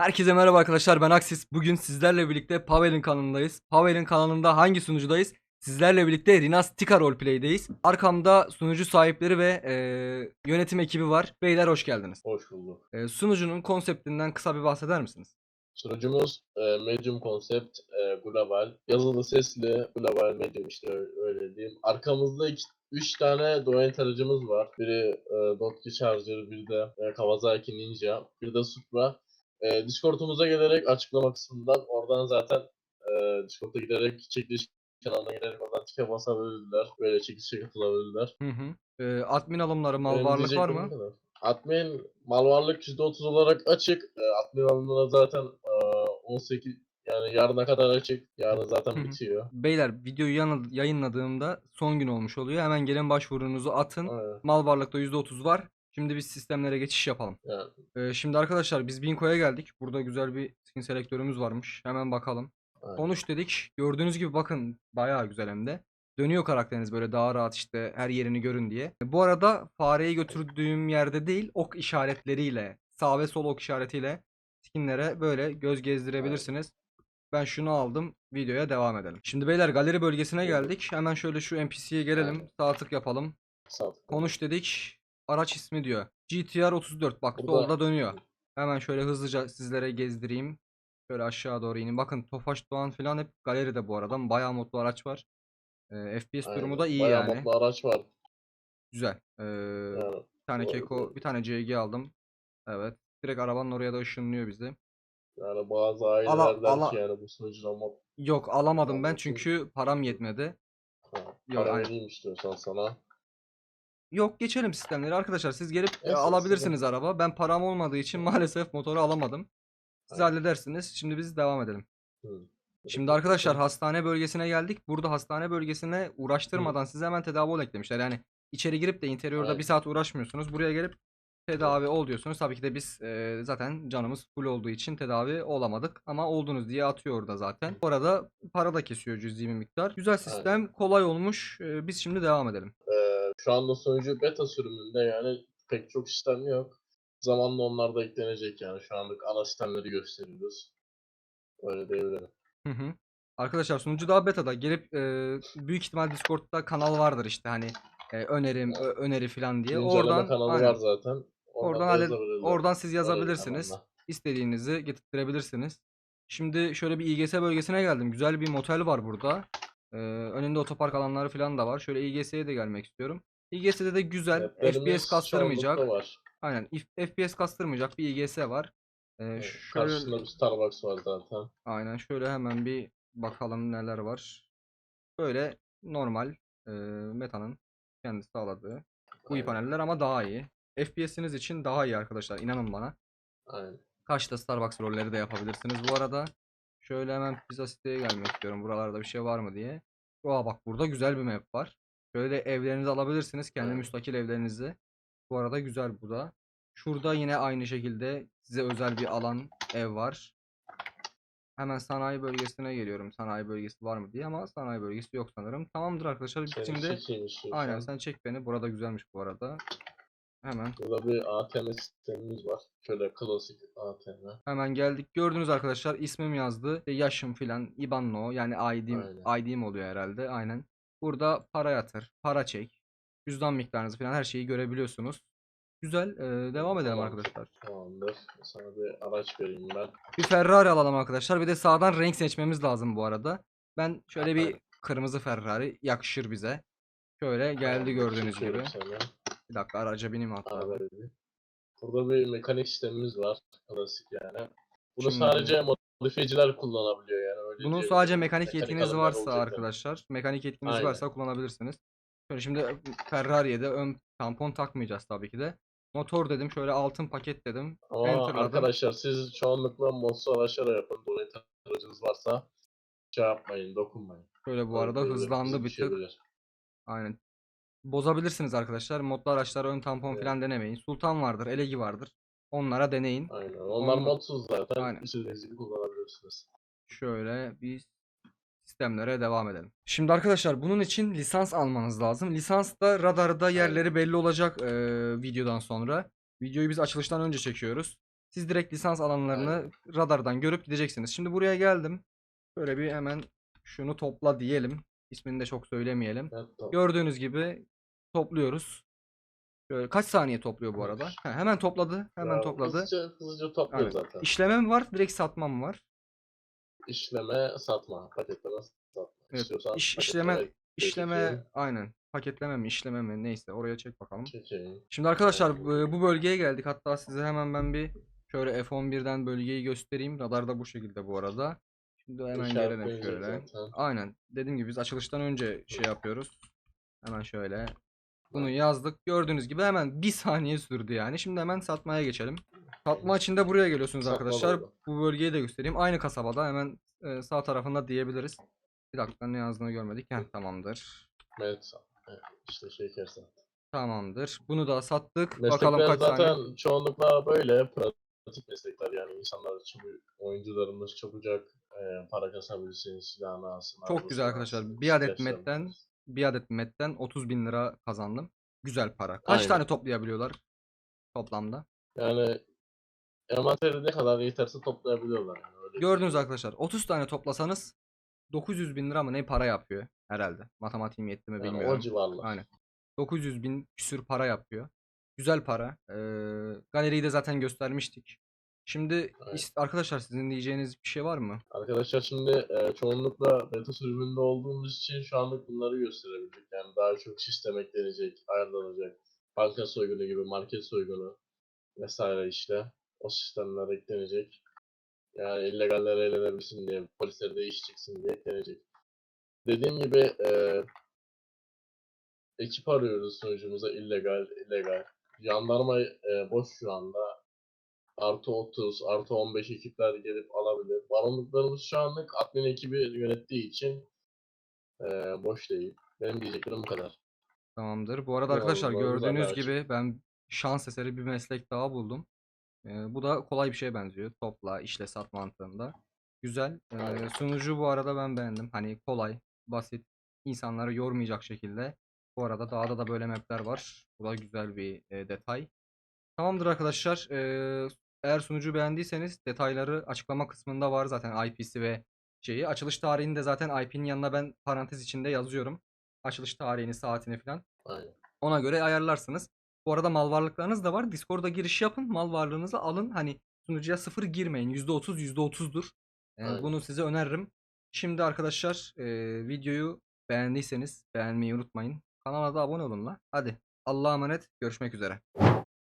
Herkese merhaba arkadaşlar ben Aksis. Bugün sizlerle birlikte Pavel'in kanalındayız. Pavel'in kanalında hangi sunucudayız? Sizlerle birlikte Rinas Tika Roleplay'deyiz. Arkamda sunucu sahipleri ve e, yönetim ekibi var. Beyler hoş geldiniz. Hoş bulduk. E, sunucunun konseptinden kısa bir bahseder misiniz? Sunucumuz e, Medium Concept e, Global. Yazılı sesli Global Medium işte öyle diyeyim. Arkamızda 3 tane doyen aracımız var. Biri e, Dotki Charger, bir de e, Kawasaki Ninja, bir de Supra. E, Discord'umuza gelerek açıklama kısmından oradan zaten e, Discord'a giderek çekiliş kanalına giderek oradan tike basabilirler. Böyle çekilişe katılabilirler. Hı hı. E, admin alımları, mal Benim varlık var mı? kadar. Admin mal varlık %30 olarak açık. E, admin alımına zaten e, 18 yani yarına kadar açık. Yarın zaten hı. bitiyor. Beyler videoyu yana- yayınladığımda son gün olmuş oluyor. Hemen gelin başvurunuzu atın. Aynen. Mal varlıkta %30 var. Şimdi biz sistemlere geçiş yapalım. Yani, Ee, şimdi arkadaşlar biz Binko'ya geldik. Burada güzel bir skin selektörümüz varmış. Hemen bakalım. aynen. Konuş dedik. Gördüğünüz gibi bakın bayağı güzel hem de. Dönüyor karakteriniz böyle daha rahat işte her yerini görün diye. Bu arada fareyi götürdüğüm yerde değil ok işaretleriyle sağ ve sol ok işaretiyle skinlere böyle göz gezdirebilirsiniz. Ben şunu aldım. Videoya devam edelim. Şimdi beyler galeri bölgesine geldik. Hemen şöyle şu NPC'ye gelelim. Aynen. Sağ tık yapalım. Sağ ol. Konuş dedik. Araç ismi diyor. GTR 34. Bak Burada- solda dönüyor. Hemen şöyle hızlıca sizlere gezdireyim. Şöyle aşağı doğru ineyim. Bakın Tofaş Doğan falan hep galeride bu arada. Bayağı modlu araç var. Ee, FPS durumu Aynen. da iyi Bayağı yani. mutlu araç var. Güzel. Ee, Yani, bir tane doğru, Keko, bir tane CG aldım. Evet. Direkt arabanın oraya da ışınlıyor bizi. yani bazı aileler Ala- ala- ki yani bu sunucuda mod Yok alamadım ben çünkü param yetmedi. ha, Yok, para aynen. vereyim istiyorsan sana. Yok geçelim sistemleri arkadaşlar. Siz gelip e, alabilirsiniz araba. Ben param olmadığı için maalesef motoru alamadım. Siz Aynen. halledersiniz. Şimdi biz devam edelim. Hı. Şimdi arkadaşlar hastane bölgesine geldik. Burada hastane bölgesine uğraştırmadan size hemen tedavi ol eklemişler. Yani içeri girip de interiorda Aynen. bir saat uğraşmıyorsunuz. Buraya gelip tedavi ol diyorsunuz. Tabii ki de biz e, zaten canımız full olduğu için tedavi olamadık. Ama oldunuz diye atıyor orada zaten. Bu arada para da kesiyor cüzi bir miktar. Güzel sistem, kolay olmuş. E, biz şimdi devam edelim. Ee, şu anda sunucu beta sürümünde yani pek çok sistem yok. Zamanla onlar da eklenecek yani. Şu anlık ana sistemleri gösteriyoruz. Öyle diyebilirim. Hı hı. Arkadaşlar sunucu daha beta'da. Gelip e, büyük ihtimal Discord'da kanal vardır işte hani e, önerim, ö- öneri falan diye. Güncelleme Oradan kanalı aynen. var zaten. Oradan da yazabilirler. oradan siz yazabilirsiniz. kanalına. İstediğinizi getirtirebilirsiniz. Şimdi şöyle bir İGS bölgesine geldim. Güzel bir motel var burada. Ee, önünde otopark alanları falan da var. Şöyle İGS'ye de gelmek istiyorum. İGS'de de güzel. Maplerimiz FPS kastırmayacak. var. Aynen. if- FPS kastırmayacak bir İGS var. Ee, Evet, şöyle Karşısında bir Starbucks var zaten. aynen şöyle hemen bir bakalım neler var. Böyle normal e, Meta'nın kendisi sağladığı UI Aynen. paneller ama daha iyi. FPS'iniz için daha iyi arkadaşlar. inanın bana. Aynen. Karşıda Starbucks rolleri de yapabilirsiniz bu arada. Şöyle hemen pizza siteye gelmek istiyorum. Buralarda bir şey var mı diye. Aa bak burada güzel bir map var. Şöyle evlerinizi alabilirsiniz. Kendi Evet. müstakil evlerinizi. Bu arada güzel bu da. Şurada yine aynı şekilde size özel bir alan ev var. Hemen sanayi bölgesine geliyorum. Sanayi bölgesi var mı diye ama sanayi bölgesi yok sanırım. Tamamdır arkadaşlar. Şimdi istiyorsan. aynen sen çek beni. Burada güzelmiş bu arada. Hemen Burada bir ATM sistemimiz var. Şöyle klasik ATM. Hemen geldik. Gördünüz arkadaşlar ismim yazdı. Yaşım filan. IBAN no yani ID'm, Aynen. ID'm oluyor herhalde. Aynen. Burada para yatır, para çek. Cüzdan miktarınızı falan her şeyi görebiliyorsunuz. Güzel. ee, devam edelim Tamamdır. arkadaşlar. Tamamdır. Sana bir araç vereyim ben. Bir Ferrari alalım arkadaşlar. Bir de sağdan renk seçmemiz lazım bu arada. Ben şöyle bir kırmızı Ferrari yakışır bize. Şöyle geldi gördüğünüz gibi. Sana. Bir dakika araca bineyim hatta. Edeyim. Burada bir mekanik sistemimiz var. Klasik yani. Bunu Şimdi- sadece modifiyeciler kullanabiliyor yani. Öyle Bunun diyebilirim. sadece mekanik yetkiniz varsa olacak yani. arkadaşlar, mekanik yetkiniz Aynen. varsa kullanabilirsiniz. Şöyle şimdi Ferrari'ye de ön tampon takmayacağız tabii ki de. Motor dedim, şöyle altın paket dedim. Ama Enter'ladım. arkadaşlar siz çoğunlukla modsuz araçlara yapın. Donate aracınız varsa şey yapmayın, dokunmayın. Şöyle bu arada Öyle hızlandı bir tık. düşebilir. Aynen. Bozabilirsiniz arkadaşlar. Modlu araçlara ön tampon Evet. falan denemeyin. Sultan vardır, Elegi vardır. Onlara deneyin. Aynen. Onlar Onunla- modsuz zaten. Aynen. İstediğiniz gibi kullanabilirsiniz. Şöyle bir sistemlere devam edelim. Şimdi arkadaşlar bunun için lisans almanız lazım. Lisans da radarda yerleri belli olacak eee, videodan sonra. Videoyu biz açılıştan önce çekiyoruz. Siz direkt lisans alanlarını radardan görüp gideceksiniz. Şimdi buraya geldim. Böyle bir hemen şunu topla diyelim. İsmini de çok söylemeyelim. Evet, tamam. Gördüğünüz gibi topluyoruz. Şöyle kaç saniye topluyor bu arada? Ha, hemen topladı. Hemen Ya, topladı. Hızlıca, hızlıca topluyor Aynen. zaten. İşleme mi var? Direkt satma mı var? İşleme, satma. Paketleme, satma. Evet, İstiyorsan iş- paketleme işleme- İşleme çekeyim. aynen. Paketleme mi, işleme mi neyse oraya çek bakalım. Çekeyim. Şimdi arkadaşlar bu bu bölgeye geldik. Hatta size hemen ben bir şöyle F11'den bölgeyi göstereyim. Radar da bu şekilde bu arada. Şimdi hemen gelelim İşaretleyince şöyle. zaten. Aynen. Dediğim gibi biz açılıştan önce şey yapıyoruz. Hemen şöyle. Bunu yazdık. Gördüğünüz gibi hemen bir saniye sürdü yani. Şimdi hemen satmaya geçelim. Satma için de buraya geliyorsunuz Satma arkadaşlar. burada. Bu bölgeyi de göstereyim. Aynı kasabada hemen e, sağ tarafında diyebiliriz. Bir dakika ne yazdığını görmedik. Heh, tamamdır. Evet, işte şeker sat. Tamamdır. Bunu da sattık. Meslekler Bakalım kaç zaten saniye. çoğunlukla böyle pratik meslekler yani insanlar çabuk, oyuncularımız çabucak e, para kasabilsin, silahını alsın. Çok güzel arkadaşlar. Bir adet metten. Bir adet metten 30 bin lira kazandım. Güzel para. Kaç Aynen. tane toplayabiliyorlar toplamda? Yani envanteri ne kadar yeterse toplayabiliyorlar. Yani. Öyle bir Gördünüz şey. arkadaşlar 30 tane toplasanız 900 bin lira mı ne para yapıyor herhalde. Matematiğim yetti mi Yani bilmiyorum. o civarlar. Aynen. 900 bin küsür para yapıyor. Güzel para. Ee, galeriyi de zaten göstermiştik. Şimdi is- arkadaşlar sizin diyeceğiniz bir şey var mı? Arkadaşlar şimdi e, çoğunlukla beta sürümünde olduğumuz için şu anlık bunları gösterebildik. Yani daha çok sistem eklenecek, ayarlanacak. Banka soygunu gibi market soygunu vesaire işte. O sistemler eklenecek. Yani illegaller eğlenebilsin diye, polisler de iş çıksın diye eklenecek. Dediğim gibi e, ekip arıyoruz sunucumuza illegal, illegal. Jandarma e, boş şu anda. Artı 30, artı 15 ekipler gelip alabilir. Baronluklarımız şu anlık admin ekibi yönettiği için e, boş değil. Benim diyeceklerim bu kadar. Tamamdır. Bu arada arkadaşlar gördüğünüz açık. gibi ben şans eseri bir meslek daha buldum. Ee, bu da kolay bir şeye benziyor. Topla, işle, sat mantığında. Güzel. Aynen. sunucu bu arada ben beğendim. Hani kolay, basit, insanları yormayacak şekilde. Bu arada dağda da böyle mapler var. Bu da güzel bir e, detay. Tamamdır arkadaşlar. Ee, eğer sunucu beğendiyseniz detayları açıklama kısmında var zaten IP'si ve şeyi. Açılış tarihini de zaten IP'nin yanına ben parantez içinde yazıyorum. Açılış tarihini, saatini falan. Aynen. Ona göre ayarlarsınız. Bu arada mal varlıklarınız da var. Discord'a giriş yapın. Mal varlığınızı alın. Hani sunucuya sıfır girmeyin. %30 %30'dur. Ee, Aynen. bunu size öneririm. Şimdi arkadaşlar e, videoyu beğendiyseniz beğenmeyi unutmayın. Kanala da abone olun la. Hadi. Allah'a emanet. Görüşmek üzere.